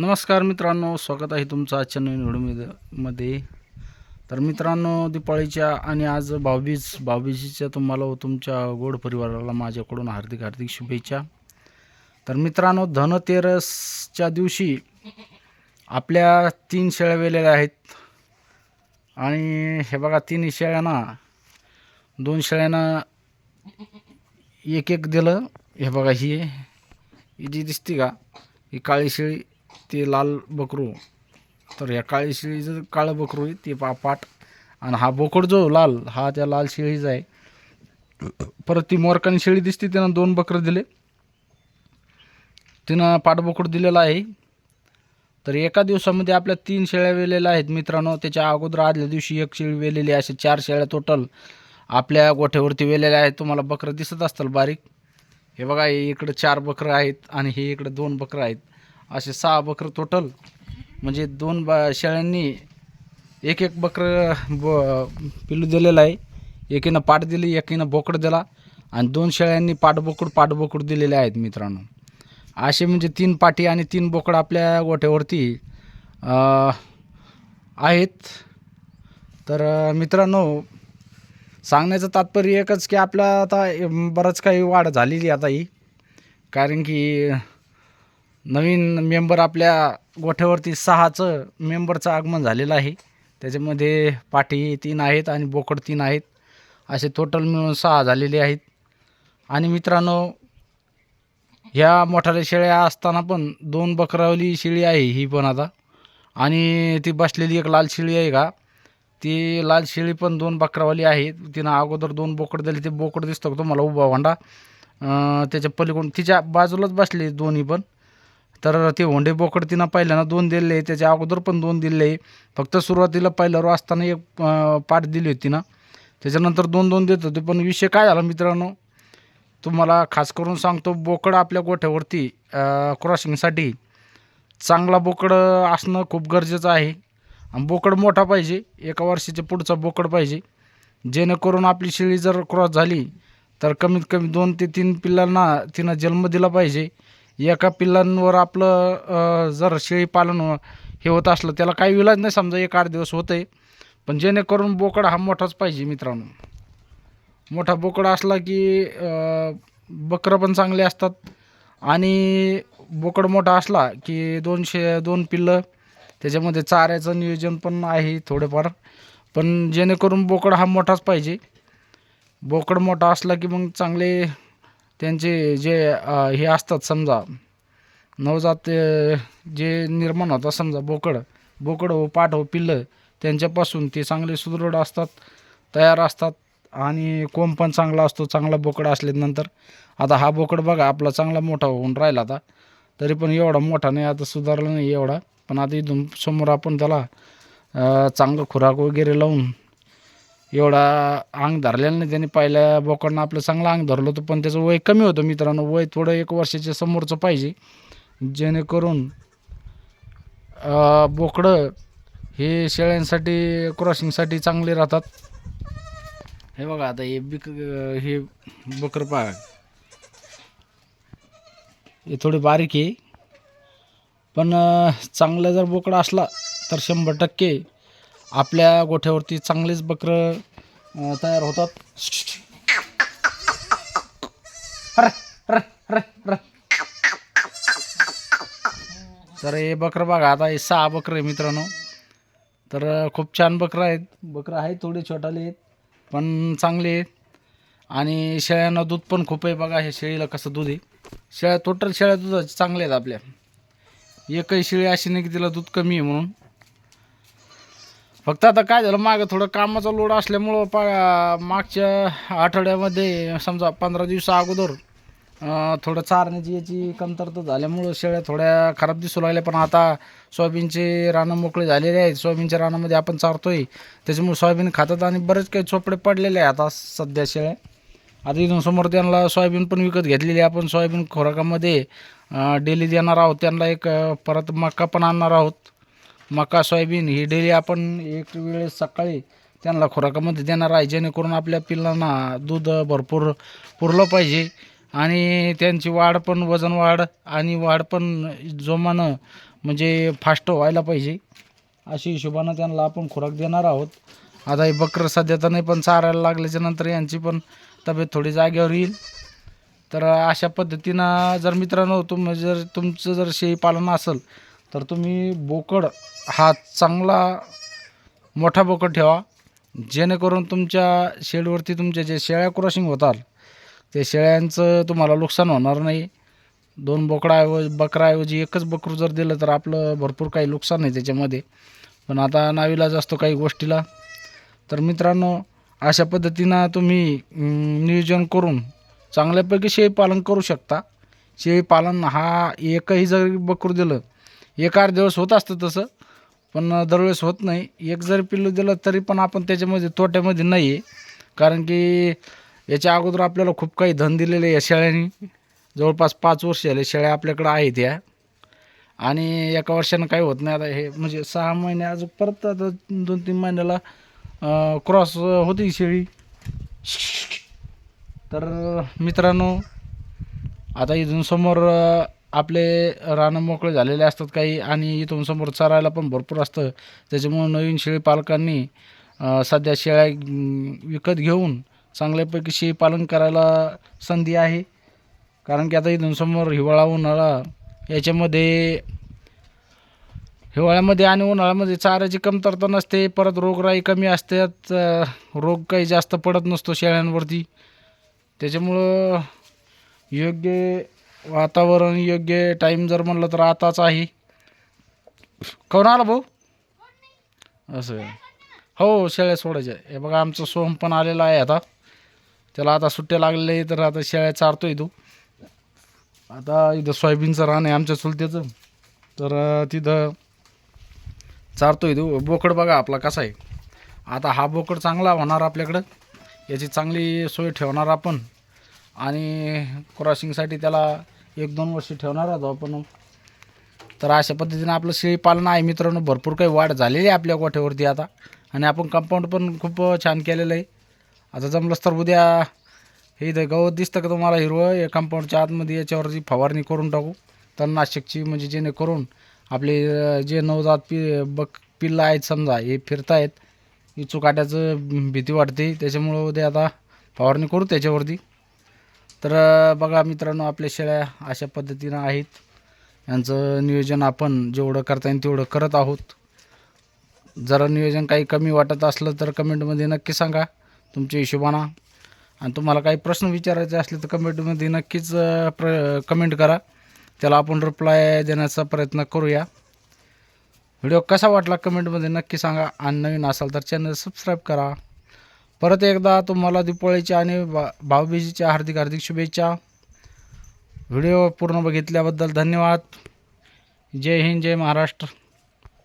नमस्कार मित्रांनो स्वागत आहे तुमचं आजच्या नवीन व्हिडिओमध्ये तर मित्रांनो दिपाळीच्या आणि आज भाऊबीज भाऊबीजीच्या तुम्हाला व तुमच्या गोड परिवाराला माझ्याकडून हार्दिक हार्दिक शुभेच्छा. तर मित्रांनो धनतेरसच्या दिवशी आपल्या तीन शेळ्या वेलेल्या आहेत. आणि हे बघा तीन शेळ्यांना दोन शेळ्यांना एक एक दिलं. हे बघा ही आहे. ही जी दिसते का? ही काळी शेळी ते लाल बकरू. तर ह्या काळी शिळीचं काळं बकरू आहे ते पा पाट. आणि हा बोकड जो लाल हा त्या लाल शेळीचा आहे. परत ती मोरकानी शेळी दिसते त्यानं दोन बकरं दिले. तिनं पाठबोकड दिलेला आहे. तर एका दिवसामध्ये आपल्या तीन शेळ्या वेलेल्या आहेत मित्रांनो. त्याच्या अगोदर आदल्या दिवशी एक शेळी वेलेली असे चार शेळ्या टोटल आपल्या गोठ्यावरती वेलेल्या आहेत. तुम्हाला बकरं दिसत असतील बारीक. हे बघा हे इकडं चार बकरं आहेत आणि हे इकडं दोन बकरं आहेत. असे सहा बकरं टोटल म्हणजे दोन बा शेळ्यांनी एक एक बकरं ब पिल्लू दिलेलं आहे. एकीनं पाठ दिली एकीनं बोकड दिला. आणि दोन शेळ्यांनी पाठबोकड पाठबोकड दिलेले आहेत मित्रांनो. असे म्हणजे तीन पाठी आणि तीन बोकड आपल्या गोठ्यावरती आहेत. तर मित्रांनो सांगण्याचं तात्पर्य एकच की आपला आता बरंच काही वाढ झालेली आता ही. कारण की नवीन मेंबर आपल्या गोठ्यावरती सहाचं मेंबरचं आगमन झालेलं आहे. त्याच्यामध्ये पाठी तीन आहेत आणि बोकड तीन आहेत. असे टोटल मिळून सहा झालेले आहेत. आणि मित्रांनो ह्या मोठाल्या शेळ्या असताना पण दोन बकरावली शेळी आहे ही पण आता. आणि ती बसलेली एक लाल शेळी आहे का? ती लाल शेळी पण दोन बकरावाली आहे. तिनं अगोदर दोन बोकड दिले. ते बोकड दिसतो तुम्हाला? उभा वांडा त्याच्या पलीकडून तिच्या बाजूलाच बसले दोन्ही पण. तर ते होंडे बोकड तिनं पहिल्यांदा दोन दिले त्याच्या अगोदर पण दोन दिले फक्त सुरुवातीला पहिल्यावर असताना एक पाठ दिली होती ना. त्याच्यानंतर दोन दोन देत होते. पण विषय काय झाला मित्रांनो? तुम्हाला खास करून सांगतो बोकड आपल्या गोठ्यावरती क्रॉसिंगसाठी चांगला बोकड असणं खूप गरजेचं आहे. आणि बोकड मोठा पाहिजे. एका वर्षाच्या पुढचा बोकड पाहिजे. जेणेकरून आपली शेळी जर क्रॉस झाली तर कमीत कमी दोन ते तीन पिल्लांना तिनं जन्म दिला पाहिजे. एका पिल्लांवर आपलं जर शेळी पालन हो- हे होत असलं त्याला काही विलाज नाही समजा एक आठ दिवस होतं आहे पण जेणेकरून बोकड हा मोठाच पाहिजे मित्रांनो. मोठा बोकड असला की बकरं पण चांगले असतात. आणि बोकड मोठा असला की दोनशे दोन पिल्लं त्याच्यामध्ये चाऱ्याचं नियोजन पण आहे थोडेफार. पण जेणेकरून बोकड हा मोठाच पाहिजे. बोकड मोठा असला की मग चांगले त्यांचे जे हे असतात समजा नवजात जे निर्माण होतात समजा बोकड बोकड हो पाठ हो पिल्लं त्यांच्यापासून ते चांगले सुदृढ असतात तयार असतात आणि कोंब पण चांगला असतो चांगला बोकड असल्यानंतर आता हा बोकड बघा आपला चांगला मोठा होऊन राहिला आता. तरी पण एवढा मोठा नाही आता सुधारला नाही एवढा. पण आता इथून समोर आपण त्याला चांगलं खुराक वगैरे लावून एवढा अंग धरलेला नाही त्याने. पहिल्या बोकडनं आपलं चांगलं अंग धरलं होतं पण त्याचं वय कमी होतं मित्रांनो. वय थोडं एक वर्षाच्या समोरचं पाहिजे. जेणेकरून बोकडं हे शेळ्यांसाठी क्रॉसिंगसाठी चांगले राहतात. हे बघा आता हे बिक हे बकर पाळ हे थोडे बारीक आहे. पण चांगलं चांगला जर बोकडा असला तर शंभर टक्के आपल्या गोठ्यावरती चांगलेच बकरं तयार होतात. तर हे बकरं बघा आता हे सहा बकरं आहे मित्रांनो. तर खूप छान बकरं आहेत. बकरं आहेत थोडे छोटाले आहेत पण चांगले आहेत. आणि शेळ्यांना दूध पण खूप आहे बघा हे शेळीला कसं दूध आहे. शेळ्या टोटल शेळ्या दुधाचे चांगले आहेत आपल्या. एकही शेळी अशी नाही की तिला दूध कमी आहे म्हणून. फक्त आता काय झालं मागं थोडं कामाचा लोड असल्यामुळं पा मागच्या आठवड्यामध्ये समजा पंधरा दिवसा अगोदर थोडं चारण्याची याची कमतरता झाल्यामुळं शेळ्या थोड्या खराब दिसू लागल्या. पण आता सोयाबीनचे रानं मोकळे झालेले आहेत. सोयाबीनच्या रानामध्ये आपण चारतोय. त्याच्यामुळे सोयाबीन खातात आणि बरेच काही चोपडे पडलेले आहे आता सध्या शेळ्या. आता इथून समोर त्यांना सोयाबीन पण विकत घेतलेली आहे. आपण सोयाबीन खोराकामध्ये डेली देणार आहोत. त्यांना एक परत मका पण आणणार आहोत. मका सोयाबीन ही डेली आपण एक वेळेस सकाळी त्यांना खुराकामध्ये देणार आहे जेणेकरून आपल्या पिल्लांना दूध भरपूर पुरलं पाहिजे. आणि त्यांची वाढ पण वजन वाढ आणि वाढ पण जोमानं म्हणजे फास्ट व्हायला पाहिजे. अशी हिशोबानं त्यांना आपण खुराक देणार आहोत. आता हे बकरं सध्या तर नाही पण चारायला लागल्याच्या नंतर यांची पण तब्येत थोडी जागेवर येईल. तर अशा पद्धतीनं जर मित्रांनो तुम जर तुमचं जर शेळी पालन असेल तर तुम्ही बोकड हा चांगला मोठा बोकड ठेवा. जेणेकरून तुमच्या शेडवरती तुमच्या जे शेळ्या क्रॉसिंग होतात ते शेळ्यांचं तुम्हाला नुकसान होणार नाही. दोन बोकडाऐवजी बकराऐवजी एकच बकरू जर दिलं तर आपलं भरपूर काही नुकसान आहे त्याच्यामध्ये. पण आता नाविलाज असतो काही गोष्टीला. तर मित्रांनो अशा पद्धतीनं तुम्ही नियोजन करून चांगल्यापैकी शेळीपालन करू शकता. शेळीपालन हा एकही जर बकरू दिलं एक आठ दिवस होत असतं तसं पण दरवेळेस होत नाही. एक जरी पिल्लू दिलं तरी पण आपण त्याच्यामध्ये तोट्यामध्ये नाही आहे कारण की याच्या अगोदर आपल्याला खूप काही धन दिलेले आहे या शेळ्यांनी. जवळपास पाच वर्ष झाले शेळ्या आपल्याकडं आहेत या. आणि एका वर्षानं काही होत नाही. आता हे म्हणजे सहा महिने अजून परत आता दोन तीन महिन्याला क्रॉस होती शेळी. तर मित्रांनो आता इथून समोर आपले रानं मोकळे झालेले असतात काही आणि इथून समोर चरायला पण भरपूर असतं. त्याच्यामुळं नवीन शेळी पालकांनी सध्या शेळ्या विकत घेऊन चांगल्यापैकी शेळी पालन करायला संधी आहे. कारण की आता इथून समोर हिवाळा उन्हाळा याच्यामध्ये हिवाळ्यामध्ये आणि उन्हाळ्यामध्ये चाऱ्याची कमतरता नसते. परत रोगराई कमी असतात. रोग काही जास्त पडत नसतो शेळ्यांवरती. त्याच्यामुळं योग्य वातावरण योग्य टाईम जर म्हणलं तर आताच आहे. कोण आला भाऊ? असं हो शेळ्या सोडायच्या. हे बघा आमचं सोहम पण आलेला आहे आता. त्याला आता सुट्ट्या लागलेल्या तर आता शेळ्या चारतोय तो. आता इथं सोयाबीनचं रान आहे आमच्या चुलत्याचं. तर तिथं चारतोय तो. बोकड बघा आपला कसा आहे. आता हा बोकड चांगला होणार आपल्याकडं. याची चांगली सोय ठेवणार आपण. आणि क्रॉसिंगसाठी त्याला एक दोन वर्ष ठेवणार आहोत आपण. तर अशा पद्धतीनं आपलं शेळीपालन आहे मित्रांनो. भरपूर काही वाढ झालेली आहे आपल्या गोठ्यावरती आता. आणि आपण कंपाऊंड पण खूप छान केलेलं आहे. आता जमलंच तर उद्या हे इथं गवत दिसतं का तुम्हाला हिरवं? हे कंपाऊंडच्या आतमध्ये याच्यावरती फवारणी करून टाकू. तणनाशकची म्हणजे जेणेकरून आपले जे नवजात पि बक पिल्लं आहेत समजा हे फिरतायत. इचू काट्याचं भीती वाटते. त्याच्यामुळं उद्या आता फवारणी करू त्याच्यावरती. तर बघा मित्रांनो आपल्या शेळ्या अशा पद्धतीनं आहेत. यांचं नियोजन आपण जेवढं करता येईल तेवढं करत आहोत. जरा नियोजन काही कमी वाटत असलं तर कमेंटमध्ये नक्की सांगा. तुमच्या हिशोबानं. आणि तुम्हाला काही प्रश्न विचारायचे असले तर कमेंटमध्ये नक्कीच प्र कमेंट करा. त्याला आपण रिप्लाय देण्याचा प्रयत्न करूया. व्हिडिओ कसा वाटला कमेंटमध्ये नक्की सांगा. आणि नवीन असाल तर चॅनल सबस्क्राईब करा. परत एकदा तुम्हाला दीपावळीच्या आणि बा भाऊबीजीच्या हार्दिक हार्दिक शुभेच्छा. व्हिडिओ पूर्ण बघितल्याबद्दल धन्यवाद. जय हिंद जय महाराष्ट्र.